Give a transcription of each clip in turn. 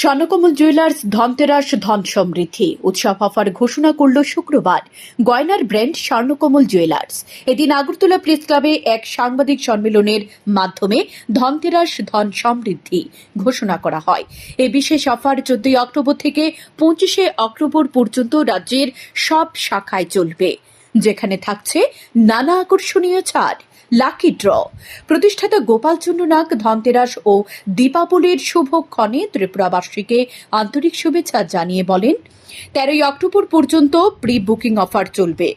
Swarnakamal jewellers Dhanteras ধন সমৃদ্ধি। উৎসব offer ঘোষণা করল শুক্রবার। গয়নার ব্র্যান্ড স্বর্ণকমল জুয়েলার্স। এদিন আগরতলা প্রেস ক্লাবে এক সাংবাদিক সম্মেলনের মাধ্যমে ধনতেরাস ধন সমৃদ্ধি ঘোষণা করা হয়। এই বিশেষ অফার চোদ্দই অক্টোবর থেকে পঁচিশে অক্টোবর পর্যন্ত রাজ্যের সব শাখায় চলবে, যেখানে থাকছে নানা আকর্ষণীয় ছাড়। Lucky draw. প্রতিষ্ঠাতা গোপাল নাগ, ধনতেরাস ও দীপাবলির শুভক্ষণে ত্রিপুরাবাসীকে আন্তরিক শুভেচ্ছা জানিয়ে বলেন, তেরোই অক্টোবর পর্যন্ত প্রি বুকিং অফার চলবে।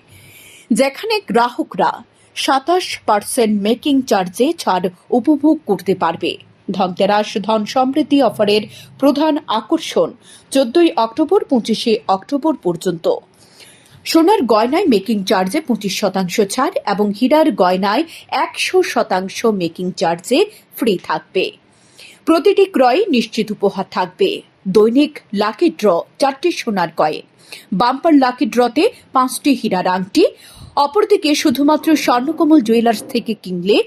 যেখানে গ্রাহকরা সাতাশ পার্সেন্ট মেকিং চার্জে ছাড় উপভোগ করতে পারবে। ধনতেরাস ধন সমৃদ্ধি অফারের প্রধান আকর্ষণ চোদ্দই অক্টোবর, পঁচিশে অক্টোবর পর্যন্ত। সোনার গয়নায় মেকিং চার্জে পঁচিশ শতাংশ ছাড় এবং হীরার গয়নায় একশো শতাংশ মেকিং চার্জে ফ্রি থাকবে। প্রতিটি ক্রয়ে নিশ্চিত উপহার থাকবে। দৈনিক লাকি ড্র চারটি সোনার কয়েন। বাম্পার লাকি ড্রতে পাঁচটি হীরার আংটি। অপরদিকে শুধুমাত্র স্বর্ণকমল জুয়েলার্স থেকে কিনলে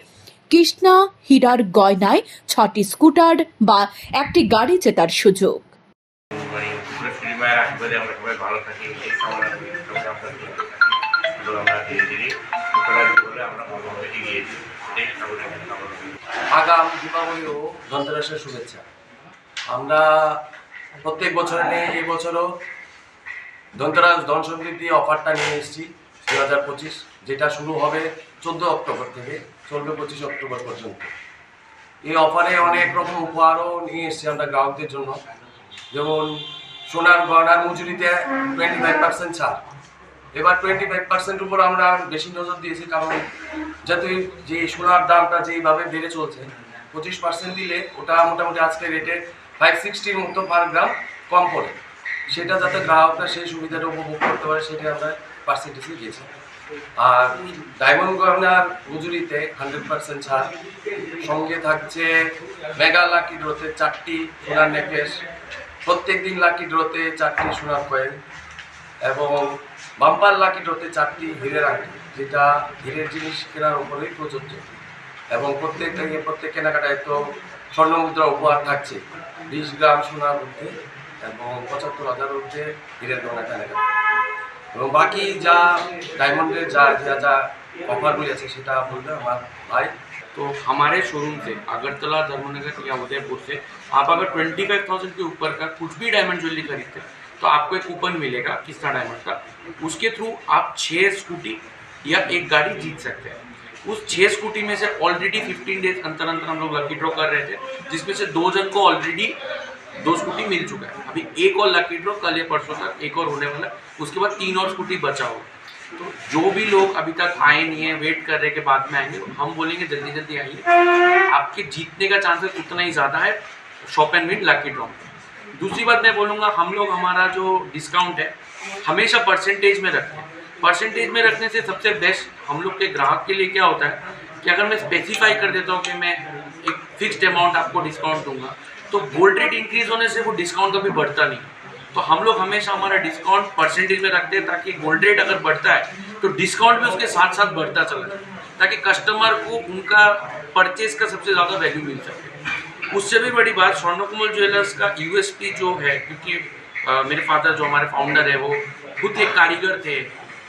কৃষ্ণা হীরার গয়নায় ছটি স্কুটার বা একটি গাড়ি জেতার সুযোগ। ভালো থাকি আগাম দীপাবলি ও ধনতেরাসের শুভেচ্ছা। আমরা প্রত্যেক বছরে নেই, এই বছরও ধনতেরাস ধন অফারটা নিয়ে এসেছি দু হাজার পঁচিশ, যেটা শুরু হবে চোদ্দ অক্টোবর থেকে, চলবে পঁচিশ অক্টোবর পর্যন্ত। এই অফারে অনেক রকম উপহারও নিয়ে এসেছি আমরা গ্রাহকদের জন্য। যেমন সোনার গয়নার মজুরিতে টোয়েন্টি ফাইভ পার্সেন্ট ছাড়। এবার টোয়েন্টি ফাইভ পার্সেন্ট উপর আমরা বেশি নজর দিয়েছি, কারণ যাতে যে সোনার দামটা যেইভাবে বেড়ে চলছে, পঁচিশ পার্সেন্ট দিলে ওটা মোটামুটি আজকে রেটে ফাইভ সিক্সটির মতো পার গ্রাম কম পড়ে। সেটা যাতে গ্রাহকরা সেই সুবিধাটা উপভোগ করতে পারে, সেটা আমরা পার্সেন্টেজে দিয়েছি। আর ডায়মন্ড গয়নার মজুরিতে হান্ড্রেড পার্সেন্ট ছাড়। সঙ্গে থাকছে মেগা লাকি ড্রোতে চারটি সোনার নেকলেস প্রত্যেক দিন লাকি ড্রোতে চারটি সোনার কয়েন এবং বাম্পার লাকি ড্রোতে চারটি হীরের আংটি যেটা হীরের জিনিস কেনার উপরেই প্রযোজ্য এবং প্রত্যেকটা ইয়ে প্রত্যেক কেনাকাটায় তো স্বর্ণ মুদ্রা উপহার থাকছে বিশ গ্রাম সোনার ঊর্ধ্বে এবং পঁচাত্তর হাজার ঊর্ধ্বে হীরের গয়না কেনাকাটা এবং বাকি যা ডায়মন্ডের যা যা যা অফারগুলি আছে সেটা বলবে আমার ভাই तो हमारे शोरूम से अगरतला धर्मनगर या उदयपुर से आप अगर ट्वेंटी फाइव थाउजेंड के ऊपर का कुछ भी डायमंड ज्वेलरी खरीदते हैं तो आपको एक कूपन मिलेगा किस्ता डायमंड का। उसके थ्रू आप छः स्कूटी या एक गाड़ी जीत सकते हैं। उस छः स्कूटी में से ऑलरेडी फिफ्टीन डेज़ अंतर अंतर हम लोग लकी ड्रॉ कर रहे थे, जिसमें से दो जन को ऑलरेडी दो स्कूटी मिल चुका है। अभी एक और लकी ड्रॉ कल या परसों तक एक और होने वाला है। उसके बाद तीन और स्कूटी बचा होगा तो जो भी लोग अभी तक आए नहीं है वेट कर रहे के बाद में आएँगे, हम बोलेंगे जल्दी जल्दी आइए। आपके जीतने का चांसेस उतना ही ज़्यादा है shop and win lucky draw दूसरी बात मैं बोलूँगा, हम लोग हमारा जो डिस्काउंट है, हमेशा परसेंटेज में रखते हैं। परसेंटेज में रखने से सबसे बेस्ट हम लोग के ग्राहक के लिए क्या होता है कि अगर मैं स्पेसिफाई कर देता हूँ कि मैं एक फिक्स्ड अमाउंट आपको डिस्काउंट दूँगा तो गोल्ड रेट इंक्रीज होने से वो डिस्काउंट कभी बढ़ता नहीं। तो हम लोग हमेशा हमारा डिस्काउंट परसेंटेज में रखते हैं ताकि गोल्ड रेट अगर बढ़ता है तो डिस्काउंट भी उसके साथ साथ बढ़ता चला जाए, ताकि कस्टमर को उनका परचेज का सबसे ज़्यादा वैल्यू मिल सके। उससे भी बड़ी बात स्वर्णकुमल ज्वेलर्स का यूएसपी जो है क्योंकि अ, मेरे फादर जो हमारे फाउंडर है वो खुद एक कारीगर थे।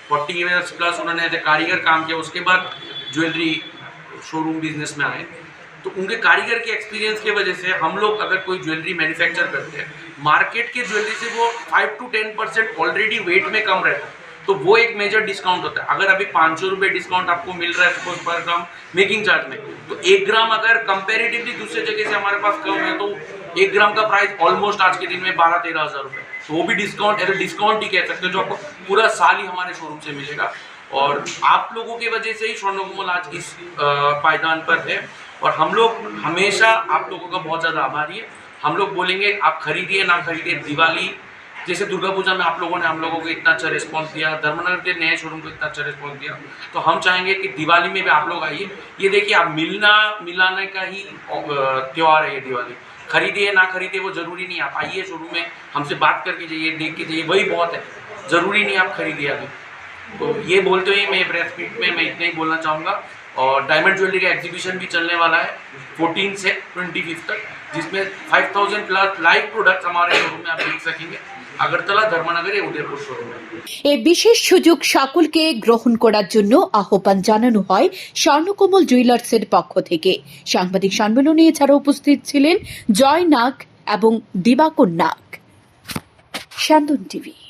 फोर्टी ईयर्स प्लस उन्होंने कारीगर काम किया उसके बाद ज्वेलरी शोरूम बिज़नेस में आए। तो उनके कारीगर के एक्सपीरियंस की वजह से हम लोग अगर कोई ज्वेलरी मैन्युफैक्चर करते हैं मार्केट के ज्वेलरी से वो five to ten percent already weight में कम रहता है। तो वो एक मेजर डिस्काउंट होता है। अगर अभी पाँच सौ रुपये डिस्काउंट आपको मिल रहा है सपोज़ पर ग्राम मेकिंग चार्ज में तो एक ग्राम अगर कंपेरेटिवली दूसरे जगह से हमारे पास कम है तो एक ग्राम का प्राइस ऑलमोस्ट आज के दिन में बारह तेरह हज़ार रुपये तो वो भी डिस्काउंट एज डिस्काउंट ही कह सकते हो जो आपको पूरा साल ही हमारे शोरूम से मिलेगा। और आप लोगों की वजह से ही स्वर्णकुमल आज इस पायदान पर है। और हम लोग हमेशा आप लोगों का बहुत ज़्यादा आभारी है। हम लोग बोलेंगे, आप खरीदिए, ना खरीदिए दिवाली जैसे दुर्गा पूजा में आप लोगों ने हम लोगों को इतना अच्छा रिस्पॉन्स दिया, धर्मनगर के नए शोरूम को इतना अच्छा रिस्पॉन्स दिया। तो हम चाहेंगे कि दिवाली में भी आप लोग आइए। ये देखिए, आप मिलना, मिलाने का ही त्यौहार है ये दिवाली। खरीदिए, ना खरीदिए, वो ज़रूरी नहीं। आप आइए शोरूम में, हमसे बात करके जाइए, देख के जाइए, वही बहुत है। ज़रूरी नहीं आप खरीदिए अभी। तो ये बोलते हुए मैं प्रेस में, मैं इतना ही बोलना चाहूँगा। और डायमंड ज्वेलरी का एग्जीबिशन भी चलने वाला है 14 से 25 तक, जिसमें 5000 प्लस लाइव प्रोडक्ट्स हमारे शोरूम में आप देख सकेंगे। আগরতলা ধর্মনগরে উদয়পুর শোরুম এই বিশেষ সুযোগ সকলকে গ্রহণ করার জন্য আহ্বান জানানো হয় স্বর্ণকমল জুয়েলার্সের পক্ষ থেকে। সাংবাদিক সম্মেলনে এছাড়া উপস্থিত ছিলেন জয় নাগ এবং দিবাকর নাগ। শান্তন টিভি।